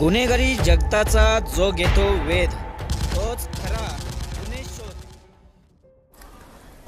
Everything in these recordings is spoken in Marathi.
गुन्हेगारी जगताचा जो घेतो वेध तोच खरा गुन्हे शोध.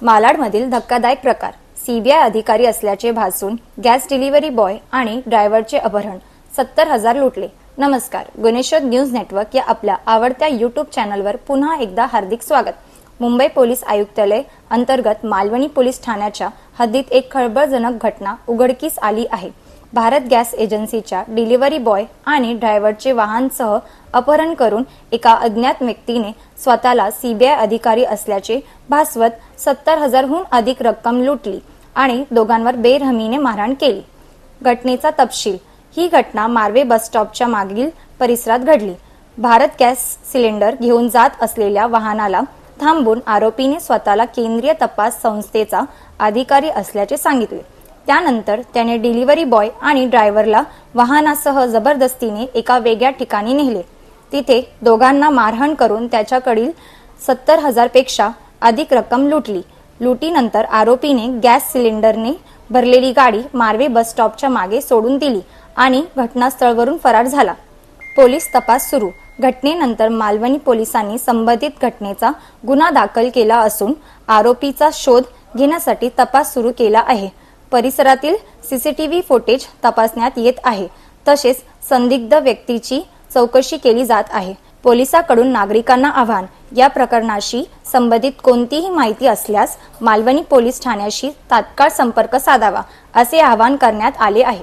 मालाडमधील धक्कादायक प्रकार. सीबीआय अधिकारी असल्याचे भासून गॅस डिलिव्हरी बॉय आणि ड्रायव्हरचे अपहरण. सत्तर हजार लुटले. नमस्कार. गुन्हेशोध न्यूज नेटवर्क या आपल्या आवडत्या युट्यूब चॅनलवर पुन्हा एकदा हार्दिक स्वागत. मुंबई पोलीस आयुक्तालय अंतर्गत मालवणी पोलीस ठाण्याच्या हद्दीत एक खळबळजनक घटना उघडकीस आली आहे. भारत गॅस एजन्सीच्या डिलिव्हरी बॉय आणि ड्रायव्हरचे वाहनसह अपहरण करून एका अज्ञात व्यक्तीने स्वतःला सीबीआय अधिकारी असल्याचे भासवत सत्तर हजारहून अधिक रक्कम लुटली आणि दोघांवर बेरहमीने मारहाण केली. घटनेचा तपशील ही घटना मार्वे बस स्टॉपच्या मागील परिसरात घडली. भारत गॅस सिलेंडर घेऊन जात असलेल्या वाहनाला थांबून आरोपीने स्वतःला केंद्रीय तपास संस्थेचा अधिकारी असल्याचे सांगितले. त्यानंतर त्याने डिलिव्हरी बॉय आणि ड्रायव्हरला वाहनासह जबरदस्तीने एका वेगळ्या ठिकाणी नेले. तिथे दोघांना मारहाण करून त्याच्याकडील सत्तर हजारपेक्षा अधिक रक्कम लुटली. लुटीनंतर आरोपीने गॅस सिलेंडरने भरलेली गाडी मार्वे बस स्टॉपच्या मागे सोडून दिली आणि घटनास्थळवरून फरार झाला. पोलीस तपास सुरू. घटनेनंतर मालवणी पोलिसांनी संबंधित घटनेचा गुन्हा दाखल केला असून आरोपीचा शोध घेण्यासाठी तपास सुरू केला आहे. परिसरातील सीसीटीव्ही फुटेज तपासण्यात येत आहे. तसेच संदिग्ध व्यक्तीची चौकशी केली जात आहे. पोलिसांकडून नागरिकांना आव्हान या प्रकरणाशी संबंधित कोणतीही माहिती असल्यास मालवणी पोलीस ठाण्याशी तात्काळ संपर्क साधावा असे आवाहन करण्यात आले आहे.